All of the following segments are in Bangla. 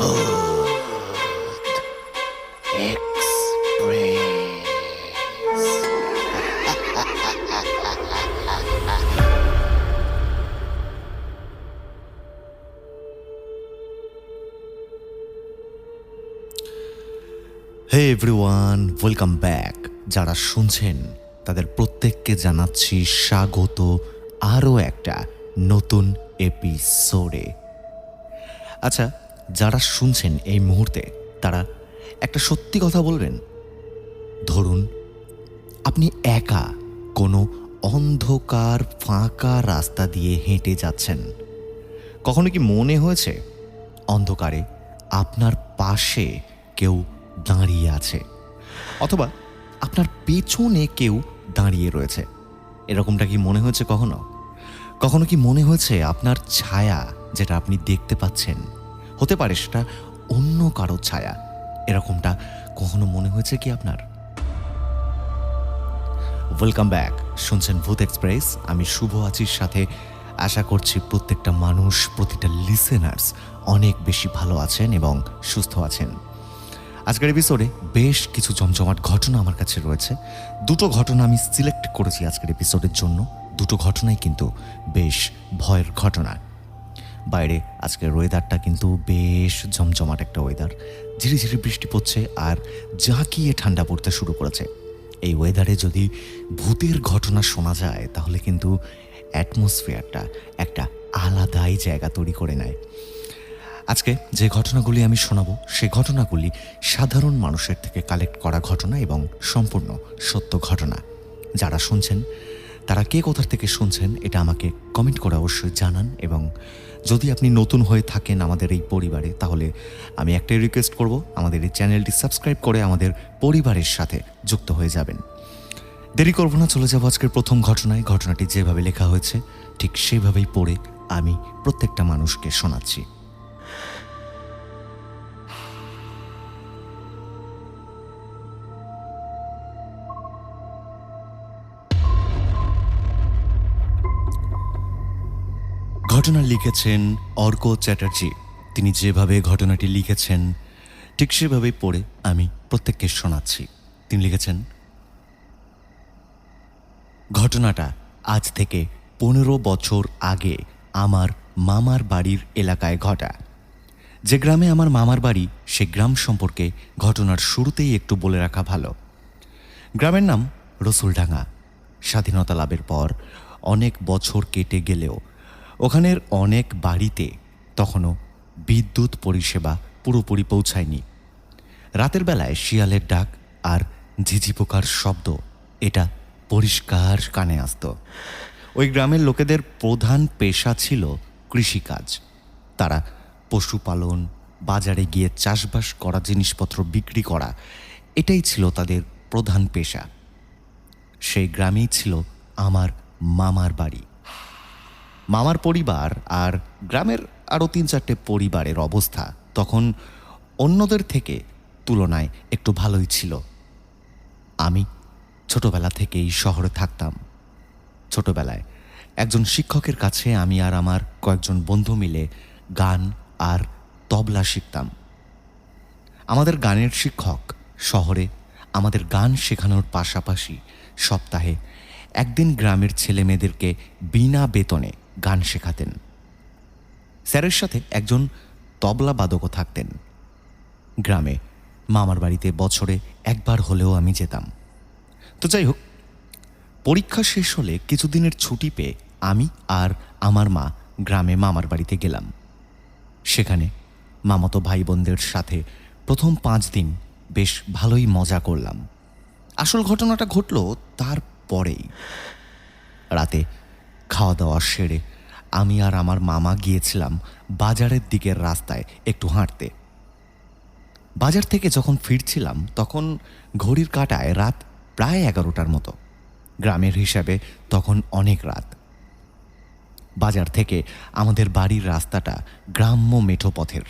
হে এভরিওয়ান ওয়েলকাম ব্যাক যারা শুনছেন, তাদের প্রত্যেককে জানাচ্ছি স্বাগত আরও একটা নতুন এপিসোডে আচ্ছা যারা শুনছেন এই মুহূর্তে, তারা একটা সত্যি কথা বলবেন। ধরুন, আপনি একা কোনো অন্ধকার, ফাঁকা রাস্তা দিয়ে হেঁটে যাচ্ছেন। কখনো কি মনে হয়েছে, অন্ধকারে আপনার পাশে কেউ দাঁড়িয়ে আছে? অথবা আপনার পেছনে কেউ দাঁড়িয়ে রয়েছে? এরকমটা কি মনে হয়েছে কখনো? কখনো কি মনে হয়েছে আপনার ছায়া যেটা আপনি দেখতে পাচ্ছেন হতে পারে সেটা অন্য কারও ছায়া। এরকমটা কখনো মনে হয়েছে কি আপনার? ওয়েলকাম ব্যাক শুনছেন ভূত এক্সপ্রেস। আমি শুভ আছির সাথে। আশা করছি প্রত্যেকটা মানুষ, প্রতিটা লিসেনার্স অনেক বেশি ভালো আছেন এবং সুস্থ আছেন। আজকের এপিসোডে বেশ কিছু জমজমাট ঘটনা আমার কাছে রয়েছে। দুটো ঘটনা আমি সিলেক্ট করেছি আজকের এপিসোডের জন্য। দুটো ঘটনাই কিন্তু বেশ ভয়ের ঘটনা। বাইরে, আজকের ওয়েদারটা কিন্তু বেশ জমজমাট একটা ওয়েদার ঝিরি ঝিরি বৃষ্টি পড়ছে আর জাঁকিয়ে ঠান্ডা পড়তে শুরু করেছে। এই ওয়েদারে যদি ভূতের ঘটনা শোনা যায়, তাহলে কিন্তু অ্যাটমসফিয়ারটা একটা আলাদাই জায়গা তৈরি করে নেয়। আজকে যে ঘটনাগুলি আমি শোনাবো, সে ঘটনাগুলি সাধারণ মানুষের থেকে কালেক্ট করা ঘটনা এবং সম্পূর্ণ সত্য ঘটনা। যারা শুনছেন তারা কে কোথার থেকে শুনছেন, এটা আমাকে কমেন্ট করে অবশ্যই জানান এবং যদি আপনি নতুন হয়ে থাকেন আমাদের এই পরিবারে, তাহলে আমি একটাই রিকোয়েস্ট করব, আমাদের এই চ্যানেলটি সাবস্ক্রাইব করে আমাদের পরিবারের সাথে যুক্ত হয়ে যাবেন। দেরি করব না, চলে যাব আজকের প্রথম ঘটনায়। ঘটনাটি যেভাবে লেখা হয়েছে, ঠিক সেভাবেই পড়ে আমি প্রত্যেকটা মানুষকে শোনাচ্ছি। ঘটনা লিখেছেন অর্ক চ্যাটার্জি। তিনি যেভাবে ঘটনাটি লিখেছেন, ঠিক সেভাবেই পড়ে আমি প্রত্যেককে শোনাচ্ছি। তিনি লিখেছেন, ঘটনাটা আজ থেকে পনেরো বছর আগে আমার মামার বাড়ির এলাকায় ঘটা। যে গ্রামে আমার মামার বাড়ি, সে গ্রাম সম্পর্কে ঘটনার শুরুতেই একটু বলে রাখা ভালো। গ্রামের নাম রসুলডাঙ্গা। স্বাধীনতা লাভের পর অনেক বছর কেটে গেলেও ওখানের অনেক বাড়িতে তখনও বিদ্যুৎ পরিষেবা পুরোপুরি পৌঁছায়নি। রাতের বেলায় শিয়ালের ডাক আর ঝিঝি পোকার শব্দ, এটা পরিষ্কার কানে আসত। ওই গ্রামের লোকেদের প্রধান পেশা ছিল কৃষিকাজ। তারা পশুপালন, বাজারে গিয়ে চাষবাস করা জিনিসপত্র বিক্রি করা, এটাই ছিল তাদের প্রধান পেশা। সেই গ্রামেই ছিল আমার মামার বাড়ি। মামার পরিবার আর গ্রামের আরও তিন চারটে পরিবারের অবস্থা তখন অন্যদের থেকে তুলনায় একটু ভালোই ছিল। আমি ছোটবেলা থেকেই শহরে থাকতাম। ছোটবেলায় একজন শিক্ষকের কাছে আমি আর আমার কয়েকজন বন্ধু মিলে গান আর তবলা শিখতাম। আমাদের গানের শিক্ষক শহরে আমাদের গান শেখানোর পাশাপাশি সপ্তাহে একদিন গ্রামের ছেলে মেয়েদেরকে বিনা বেতনে গান শেখাতেন। স্যারের সাথে একজন তবলা বাদকও থাকতেন। গ্রামে মামার বাড়িতে বছরে একবার হলেও আমি যেতাম। তো যাই হোক, পরীক্ষা শেষ হলে কিছুদিনের ছুটি পেয়ে আমি আর আমার মা গ্রামে মামার বাড়িতে গেলাম। সেখানে মামাতো ভাই বোনদের সাথে প্রথম পাঁচ দিন বেশ ভালোই মজা করলাম। আসল ঘটনাটা ঘটল তারপরেই। রাতে খাওয়া দাওয়া সেরে আমি আর আমার মামা গিয়েছিলাম বাজারের দিকের রাস্তায় একটু হাঁটতে। বাজার থেকে যখন ফিরছিলাম তখন ঘড়ির কাঁটায় রাত প্রায় এগারোটার মতো। গ্রামের হিসাবে তখন অনেক রাত। বাজার থেকে আমাদের বাড়ির রাস্তাটা গ্রাম্য মেঠো পথের।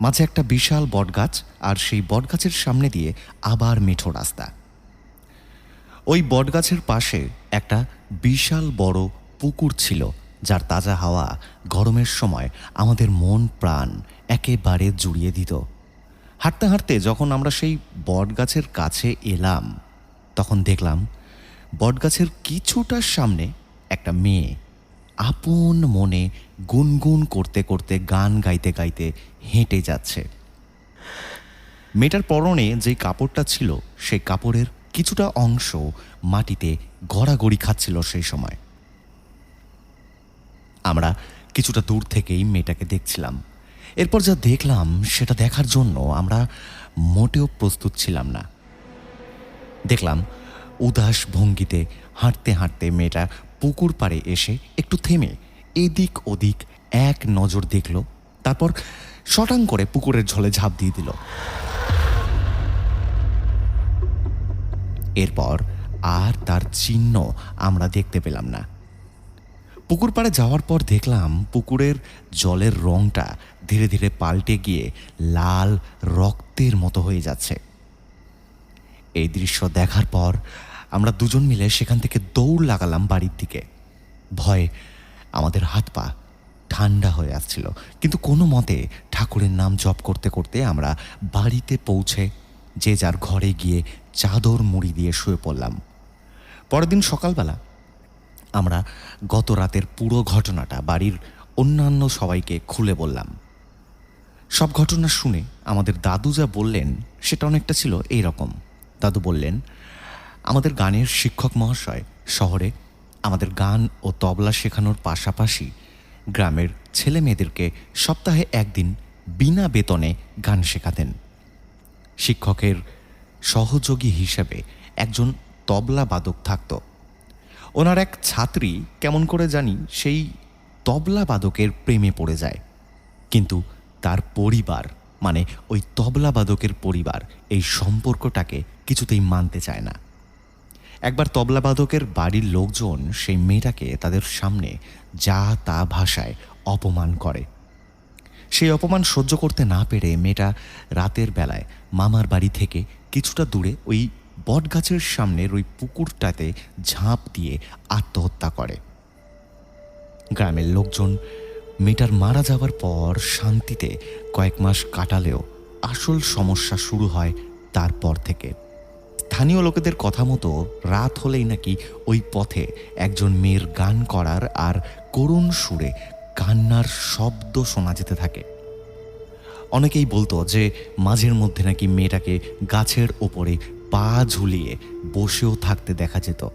মাঝে একটা বিশাল বটগাছ আর সেই বটগাছের সামনে দিয়ে আবার মেঠো রাস্তা। ওই বটগাছের পাশে একটা বিশাল বড় পুকুর ছিল, যার তাজা হাওয়া গরমের সময় আমাদের মন, প্রাণ একেবারে জুড়িয়ে দিত। হাঁটতে হাঁটতে যখন আমরা সেই বটগাছের কাছে এলাম, তখন দেখলাম বটগাছের কিছুটা সামনে একটা মেয়ে আপন মনে গুনগুন করতে করতে গান গাইতে গাইতে হেঁটে যাচ্ছে। মেয়েটার পরনে যে কাপড়টা ছিল, সেই কাপড়ের কিছুটা অংশ মাটিতে গড়াগড়ি খাচ্ছিল সেই সময়। আমরা কিছুটা দূর থেকেই মেয়েটাকে দেখছিলাম। এরপর যা দেখলাম সেটা দেখার জন্য আমরা মোটেও প্রস্তুত ছিলাম না। দেখলাম উদাস ভঙ্গিতে হাঁটতে হাঁটতে মেয়েটা পুকুর পাড়ে এসে একটু থেমে এদিক ওদিক এক নজর দেখল, তারপর শটাং করে পুকুরের ঝলে ঝাঁপ দিয়ে দিল। এরপর আর তার চিহ্ন আমরা দেখতে পেলাম না। পুকুর পাড়ে যাওয়ার পর দেখলাম পুকুরের জলের রংটা ধীরে ধীরে পাল্টে গিয়ে লাল রক্তের মতো হয়ে যাচ্ছে। এই দৃশ্য দেখার পর আমরা দুজন মিলে সেখান থেকে দৌড় লাগালাম বাড়ির দিকে। ভয়ে আমাদের হাত পা ঠান্ডা হয়ে আসছিল। কিন্তু কোনো মতে ঠাকুরের নাম জপ করতে করতে আমরা বাড়িতে পৌঁছে যে যার ঘরে গিয়ে চাদর মুড়ি দিয়ে শুয়ে পড়লাম। পরের দিন সকালবেলা আমরা গত রাতের পুরো ঘটনাটা বাড়ির অন্যান্য সবাইকে খুলে বললাম। সব ঘটনা শুনে আমাদের দাদু যা বললেন, সেটা অনেকটা ছিল এই রকম দাদু বললেন, আমাদের গানের শিক্ষক মহাশয় শহরে আমাদের গান ও তবলা শেখানোর পাশাপাশি গ্রামের ছেলে মেয়েদেরকে সপ্তাহে একদিন বিনা বেতনে গান শেখাতেন। শিক্ষকের সহযোগী হিসেবে একজন তবলা বাদক থাকতো। ওনার এক ছাত্রী কেমন করে জানি সেই তবলা বাদকের প্রেমে পড়ে যায়। কিন্তু তার পরিবার মানে ওই তবলা বাদকের পরিবার এই সম্পর্কটাকে কিছুতেই মানতে চায় না। একবার তবলাবাদকের বাড়ির লোকজন সেই মেয়েটাকে তাদের সামনে যা তা ভাষায় অপমান করে। সেই অপমান সহ্য করতে না পেরে মেয়েটা রাতের বেলায় মামার বাড়ি থেকে কিছুটা দূরে ওই বটগাছের সামনের ওই পুকুরটাতে ঝাঁপ দিয়ে আত্মহত্যা করে। গ্রামের লোকজন মেয়েটার মারা যাওয়ার পর শান্তিতে কয়েক মাস কাটালেও আসল সমস্যা শুরু হয় তারপর থেকে। স্থানীয় লোকেদের কথা মতো রাত হলেই নাকি ওই পথে একজন মেয়ের গান করার আর করুণ সুরে কান্নার শব্দ শোনা যেতে থাকে। অনেকেই বলতো যে মাঝের মধ্যে নাকি মেয়েটাকে গাছের ওপরে পা ঝুলিয়ে বসেও থাকতে দেখা যেত।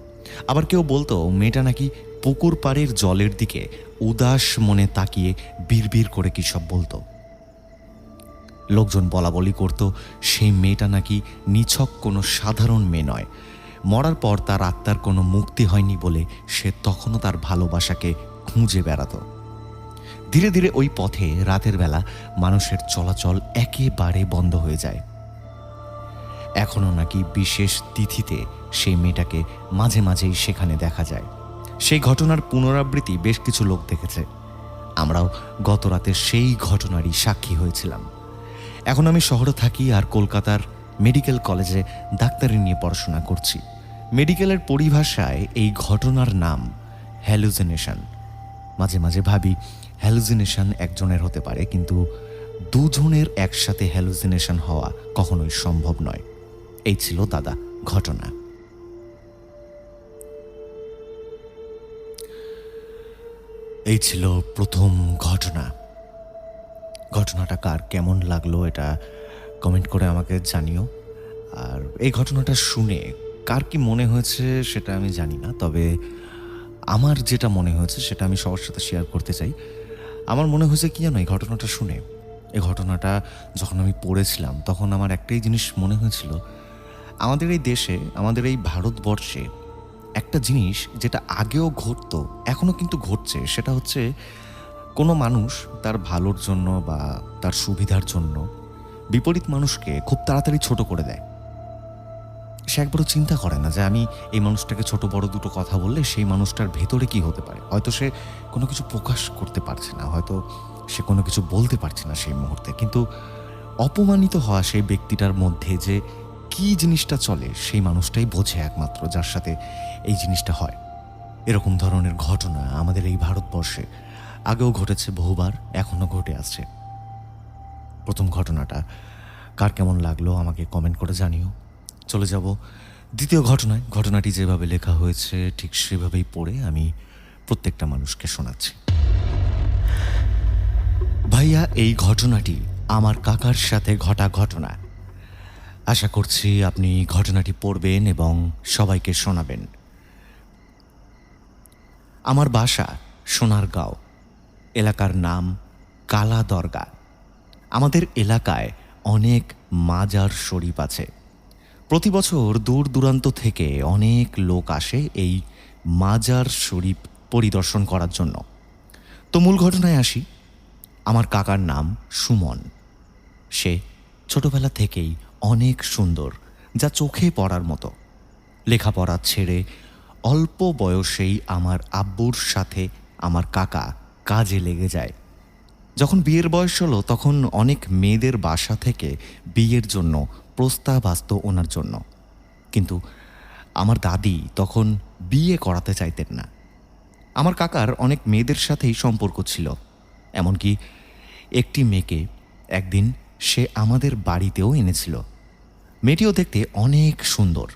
আবার কেউ বলতো, মেয়েটা নাকি পুকুর পাড়ের জলের দিকে উদাস মনে তাকিয়ে বিড়বিড় করে কী সব বলতো? লোকজন বলা বলি করত, সেই মেয়েটা নাকি নিছক কোনো সাধারণ মেয়ে নয়। মরার পর তার আত্মার কোনো মুক্তি হয়নি বলে সে তখনও তার ভালোবাসাকে খুঁজে বেড়াতো। ধীরে ধীরে ওই পথে রাতের বেলা মানুষের চলাচল একেবারে বন্ধ হয়ে যায়। এখনও নাকি বিশেষ তিথিতে সেই মেয়েটাকে মাঝে মাঝেই সেখানে দেখা যায়। সেই ঘটনার পুনরাবৃত্তি বেশ কিছু লোক দেখেছে। আমরাও গত রাতে সেই ঘটনারই সাক্ষী হয়েছিলাম। এখন আমি শহরে থাকি আর কলকাতার মেডিকেল কলেজে ডাক্তারি নিয়ে পড়াশোনা করছি। মেডিকেলের পরিভাষায় এই ঘটনার নাম হ্যালুজিনেশন মাঝে মাঝে ভাবি হ্যালুজিনেশন একজনের হতে পারে, কিন্তু দুজনের একসাথে হ্যালুজিনেশন হওয়া কখনোই সম্ভব নয়। এই ছিল দাদা ঘটনা। এই ছিল প্রথম ঘটনা। ঘটনাটা কার কেমন লাগল এটা কমেন্ট করে আমাকে জানিও। আর এই ঘটনাটা শুনে কার কি মনে হয়েছে সেটা আমি জানি না, তবে আমার যেটা মনে হয়েছে সেটা আমি সবার সাথে শেয়ার করতে চাই। আমার মনে হয়েছে কি জানো এই ঘটনাটা শুনে? এই ঘটনাটা যখন আমি পড়েছিলাম, তখন আমার একটাই জিনিস মনে হয়েছিল আমাদের এই দেশে, আমাদের এই ভারতবর্ষে একটা জিনিস যেটা আগেও ঘটতো এখনও কিন্তু ঘটছে, সেটা হচ্ছে কোনো মানুষ তার ভালোর জন্য বা তার সুবিধার জন্য বিপরীত মানুষকে খুব তাড়াতাড়ি ছোট করে দেয়। সে একবারও চিন্তা করে না যে আমি এই মানুষটাকে ছোট, বড় দুটো কথা বললে সেই মানুষটার ভেতরে কি হতে পারে? হয়তো সে কোনো কিছু প্রকাশ করতে পারছে না, হয়তো সে কোনো কিছু বলতে পারছে না সেই মুহূর্তে। কিন্তু অপমানিত হওয়া সেই ব্যক্তিটার মধ্যে যে কি জিনিসটা চলে, সেই মানুষটাই বোঝে একমাত্র যার সাথে এই জিনিসটা হয়। এরকম ধরনের ঘটনা আমাদের এই ভারতবর্ষে আগেও ঘটেছে, বহুবার এখনও ঘটে আসছে প্রথম ঘটনাটা, কার কেমন লাগল আমাকে কমেন্ট করে জানিও। চলে যাব দ্বিতীয় ঘটনায়। ঘটনাটি যেভাবে লেখা হয়েছে, ঠিক সেভাবেই পড়ে আমি প্রত্যেকটা মানুষকে শোনাচ্ছি। ভাইয়া, এই ঘটনাটি আমার কাকার সাথে ঘটা ঘটনা। আশা করছি আপনি ঘটনাটি পড়বেন এবং সবাইকে শোনাবেন। আমার বাসা সোনারগাঁও। এলাকার নাম কালা দরগা আমাদের এলাকায় অনেক মাজার শরীফ আছে। প্রতি বছর দূর দূরান্ত থেকে অনেক লোক আসে এই মাজার শরীফ পরিদর্শন করার জন্য। তো মূল ঘটনায় আসি। আমার কাকার নাম সুমন। সে ছোটবেলা থেকেই অনেক সুন্দর, যা চোখে পড়ার মতো। লেখাপড়া ছেড়ে অল্প বয়সেই আমার আব্বুর সাথে আমার কাকা কাজে লেগে যায়। যখন বিয়ের বয়স হলো, তখন অনেক মেয়েদের বাসা থেকে বিয়ের জন্য প্রস্তাব আসতো ওনার জন্য। কিন্তু আমার দাদি তখন বিয়ে করাতে চাইতেন না। আমার কাকার অনেক মেয়েদের সাথেই সম্পর্ক ছিল, এমনকি একটি মেয়েকে একদিন সে আমাদের বাড়িতেও এনেছিল। মেয়েটিও দেখতে অনেক সুন্দর।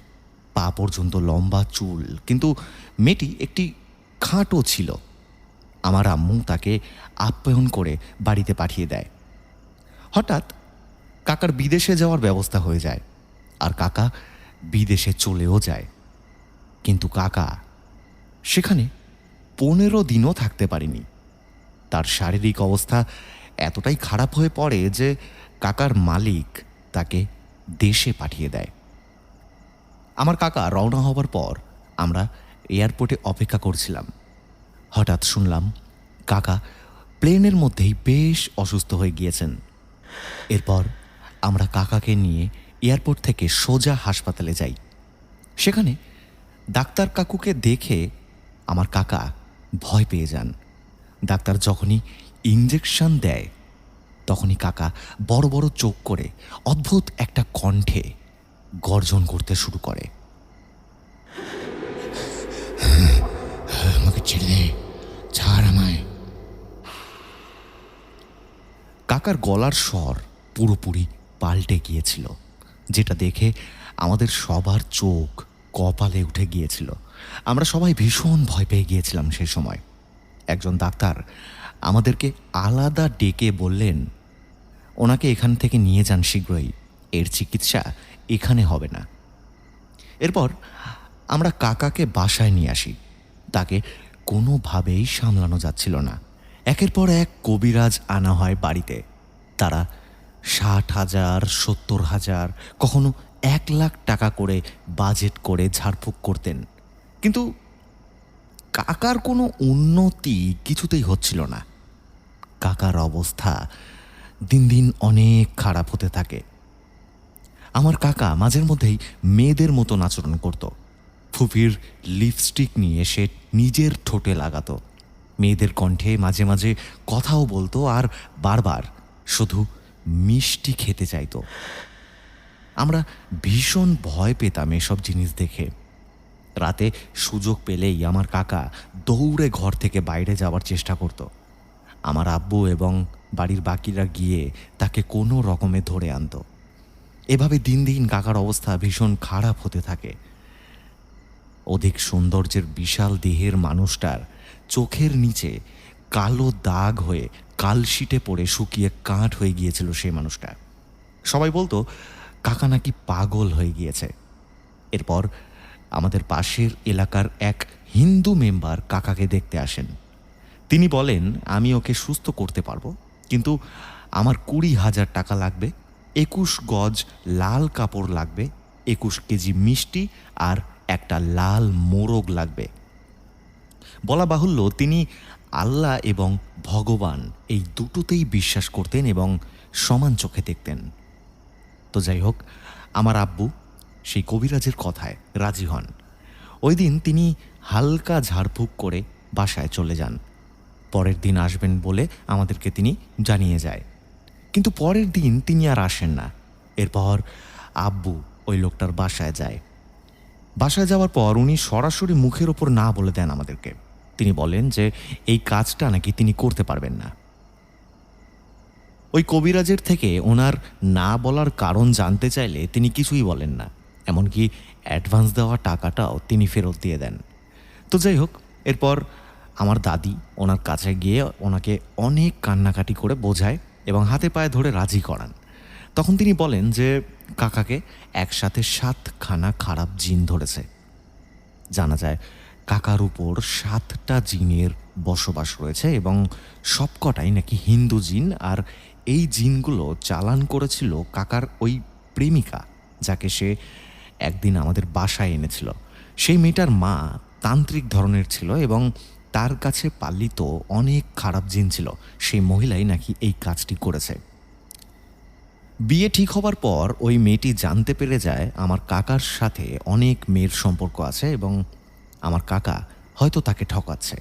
পা পর্যন্ত লম্বা চুল, কিন্তু মেয়েটি একটি খাঁটও ছিল। আমার আম্মু তাকে আপ্যায়ন করে বাড়িতে পাঠিয়ে দেয়। হঠাৎ কাকার বিদেশে যাওয়ার ব্যবস্থা হয়ে যায় আর কাকা বিদেশে চলেও যায়। কিন্তু কাকা সেখানে পনেরো দিনও থাকতে পারেনি। তার শারীরিক অবস্থা এতটাই খারাপ হয়ে পড়ে যে কাকার মালিক তাকে দেশে পাঠিয়ে দেয়। আমার কাকা রওনা হবার পর আমরা এয়ারপোর্টে অপেক্ষা করছিলাম। হঠাৎ শুনলাম কাকা প্লেনের মধ্যেই বেশ অসুস্থ হয়ে গিয়েছেন। এরপর আমরা কাকাকে নিয়ে এয়ারপোর্ট থেকে সোজা হাসপাতালে যাই। সেখানে ডাক্তার কাকুকে দেখে আমার কাকা ভয় পেয়ে যান। ডাক্তার যখনই ইঞ্জেকশন দেয়। তখনই কাকা বড় বড় চোখ করে অদ্ভুত একটা কণ্ঠে গর্জন করতে শুরু করে। আমাকে ছেড়ে ছাড় আমায়। কাকার গলার স্বর পুরোপুরি পাল্টে গিয়েছিল, যেটা দেখে আমাদের সবার চোখ কপালে উঠে গিয়েছিল। আমরা সবাই ভীষণ ভয় পেয়ে গিয়েছিলাম সেই সময়। একজন ডাক্তার আমাদেরকে আলাদা ডেকে বললেন, ওনাকে এখান থেকে নিয়ে যান শীঘ্রই, এর চিকিৎসা এখানে হবে না। এরপর আমরা কাকাকে বাসায় নিয়ে আসি। তাকে কোনোভাবেই সামলানো যাচ্ছিল না। একের পর এক কবিরাজ আনা হয় বাড়িতে। তারা ষাট হাজার, সত্তর হাজার, কখনো এক লাখ টাকা করে বাজেট করে ঝাড়ফুঁক করতেন। কিন্তু কাকার কোনো উন্নতি কিছুতেই হচ্ছিল না। কাকার অবস্থা দিন দিন অনেক খারাপ হতে থাকে। আমার কাকা মাঝের মধ্যেই মেয়েদের মতো আচরণ করত। ফুফির লিপস্টিক নিয়ে সে নিজের ঠোঁটে লাগাতো। মেয়েদের কণ্ঠে মাঝে মাঝে কথাও বলতো আর বারবার শুধু মিষ্টি খেতে চাইতো। আমরা ভীষণ ভয় পেতাম এসব জিনিস দেখে। রাতে সুযোগ পেলেই আমার কাকা দৌড়ে ঘর থেকে বাইরে যাওয়ার চেষ্টা করত। আমার আব্বু এবং বাড়ির বাকিরা গিয়ে তাকে কোনো রকমে ধরে আনতো। এভাবে দিন দিন কাকার অবস্থা ভীষণ খারাপ হতে থাকে। অধিক সৌন্দর্যের বিশাল দেহের মানুষটার চোখের নিচে কালো দাগ হয়ে কালশিটে পড়ে শুকিয়ে কাঠ হয়ে গিয়েছিল সেই মানুষটা। সবাই বলতো, কাকা নাকি পাগল হয়ে গিয়েছে। এরপর আমাদের পাশের এলাকার এক হিন্দু মেম্বার কাকাকে দেখতে আসেন। তিনি বলেন, আমি ওকে সুস্থ করতে পারব, কিন্তু আমার কুড়ি হাজার টাকা লাগবে, একুশ গজ লাল কাপড় লাগবে, একুশ কেজি মিষ্টি আর একটা লাল মোরগ লাগবে। বলা বাহুল্য, তিনি আল্লাহ এবং ভগবান এই দুটোতেই বিশ্বাস করতেন এবং সমান চোখে দেখতেন। তো যাই হোক, আমার আব্বু সেই কবিরাজের কথায় রাজি হন। ওই দিন তিনি হালকা ঝাড়ফুঁক করে বাসায় চলে যান। পরের দিন আসবেন বলে আমাদেরকে তিনি জানিয়ে যায়। কিন্তু পরের দিন তিনি আর আসেন না। এরপর আব্বু ওই লোকটার বাসায় যায়। বাসায় যাওয়ার পর উনি সরাসরি মুখের ওপর না বলে দেন আমাদেরকে। তিনি বলেন যে, এই কাজটা নাকি তিনি করতে পারবেন না। ওই কবিরাজের থেকে ওনার না বলার কারণ জানতে চাইলে তিনি কিছুই বলেন না। এমনকি অ্যাডভান্স দেওয়া টাকাটাও তিনি ফেরত দিয়ে দেন। তো যাই হোক, এরপর আমার দাদি ওনার কাছে গিয়ে ওনাকে অনেক কান্নাকাটি করে বোঝায় এবং হাতে পায়ে ধরে রাজি করান। তখন তিনি বলেন যে, কাকাকে একসাথে সাতখানা খারাপ জিন ধরেছে। জানা যায়, কাকার উপর সাতটা জিনের বসবাস রয়েছে এবং সবকটাই নাকি হিন্দু জিন, আর এই জিনগুলো চালান করেছিল কাকার ওই প্রেমিকা, যাকে সে একদিন আমাদের বাসায় এনেছিল। সেই মেয়েটার মা তান্ত্রিক ধরনের ছিল এবং তার কাছে পালিত অনেক খারাপ জিন ছিল। সেই মহিলাই নাকি এই কাজটি করেছে। বিয়ে ঠিক হবার পর ওই মেয়েটি জানতে পেরে যায় আমার কাকার সাথে অনেক মেয়ের সম্পর্ক আছে এবং আমার কাকা হয়তো তাকে ঠকাচ্ছে।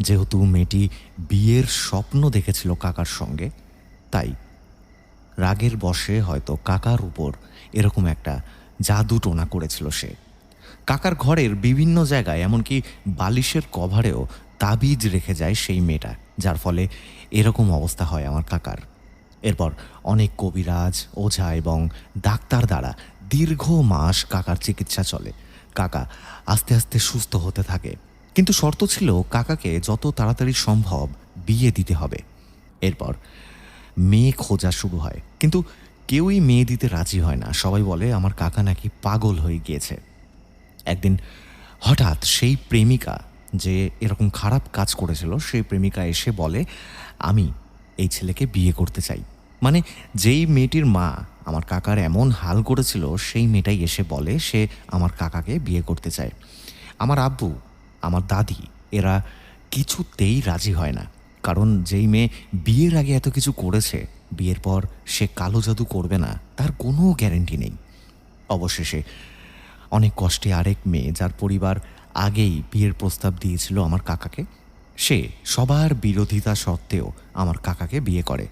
যেহেতু মেয়েটি বিয়ের স্বপ্ন দেখেছিল কাকার সঙ্গে, তাই রাগের বশে হয়তো কাকার উপর এরকম একটা জাদু টোনা করেছিল সে। কাকার ঘরের বিভিন্ন জায়গায়, এমনকি বালিশের কভারেও তাবিজ রেখে যায় সেই মেয়েটা, যার ফলে এরকম অবস্থা হয় আমার কাকার। এরপর অনেক কবিরাজ, ওঝা এবং ডাক্তার দ্বারা দীর্ঘ মাস কাকার চিকিৎসা চলে। কাকা আস্তে আস্তে সুস্থ হতে থাকে। কিন্তু শর্ত ছিল কাকাকে যত তাড়াতাড়ি সম্ভব বিয়ে দিতে হবে। এরপর মেয়ে খোঁজা শুরু হয়। কিন্তু কেউই মেয়ে দিতে রাজি হয় না। সবাই বলে, আমার কাকা নাকি পাগল হয়ে গিয়েছে। একদিন হঠাৎ সেই প্রেমিকা যে এরকম খারাপ কাজ করেছিল, সেই প্রেমিকা এসে বলে, আমি এই ছেলেকে বিয়ে করতে চাই। মানে যেই মেয়েটির মা আমার কাকার এমন হাল করেছিল, সেই মেয়েটাই এসে বলে, সে আমার কাকাকে বিয়ে করতে চায়। আমার আব্বু, আমার দাদি, এরা কিছুতেই রাজি হয় না। কারণ যেই মেয়ে বিয়ের আগে এত কিছু করেছে, বিয়ের পর সে কালো জাদু করবে না, তার কোনো গ্যারেন্টি নেই। অবশেষে অনেক কষ্টে আরেক মেয়ে যার পরিবার আগেই বিয়ের প্রস্তাব দিয়েছিল আমার কাকাকে, সে সবার বিরোধিতা সত্ত্বেও আমার কাকাকে বিয়ে করে।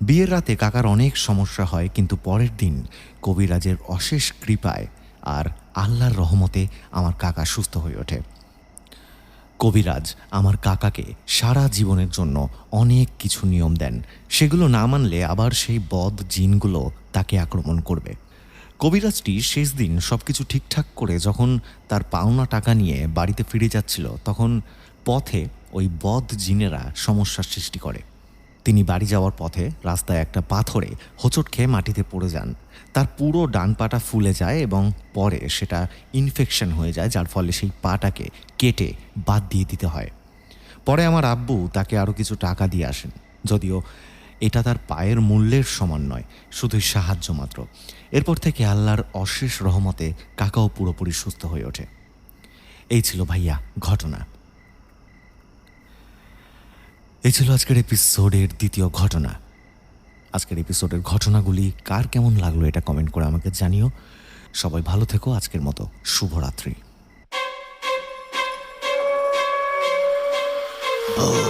বিয়ের রাতে কাকার অনেক সমস্যা হয়, কিন্তু পরের দিন কবিরাজের অশেষ কৃপায় আর আল্লাহর রহমতে আমার কাকা সুস্থ হয়ে ওঠে। কবিরাজ আমার কাকাকে সারা জীবনের জন্য অনেক কিছু নিয়ম দেন। সেগুলো না মানলে আবার সেই বদ জিনগুলো তাকে আক্রমণ করবে। কবিরাজটি শেষ দিন সব কিছু ঠিকঠাক করে যখন তার পাওনা টাকা নিয়ে বাড়িতে ফিরে যাচ্ছিল, তখন পথে ওই বদ জিনেরা সমস্যার সৃষ্টি করে। তিনি বাড়ি যাওয়ার পথে রাস্তায় একটা পাথরে হোঁচট খেয়ে মাটিতে পড়ে যান। তার পুরো ডান পাটা ফুলে যায় এবং পরে সেটা ইনফেকশন হয়ে যায়, যার ফলে সেই পাটাকে কেটে বাদ দিয়ে দিতে হয়। পরে আমার আব্বু তাকে আরও কিছু টাকা দিয়ে আসেন, যদিও এটা তার পায়ের মূল্যের সমান নয়, শুধুই সাহায্য মাত্র। এরপর থেকে আল্লাহর অশেষ রহমতে কাকাও পুরোপুরি সুস্থ হয়ে ওঠে। এই ছিল ভাইয়া ঘটনা। এই ছিল আজকের এপিসোডের দ্বিতীয় ঘটনা। আজকের এপিসোডের ঘটনাগুলি কার কেমন লাগল এটা কমেন্ট করে আমাকে জানিও। সবাই ভালো থেকো, আজকের মতো শুভরাত্রি। ও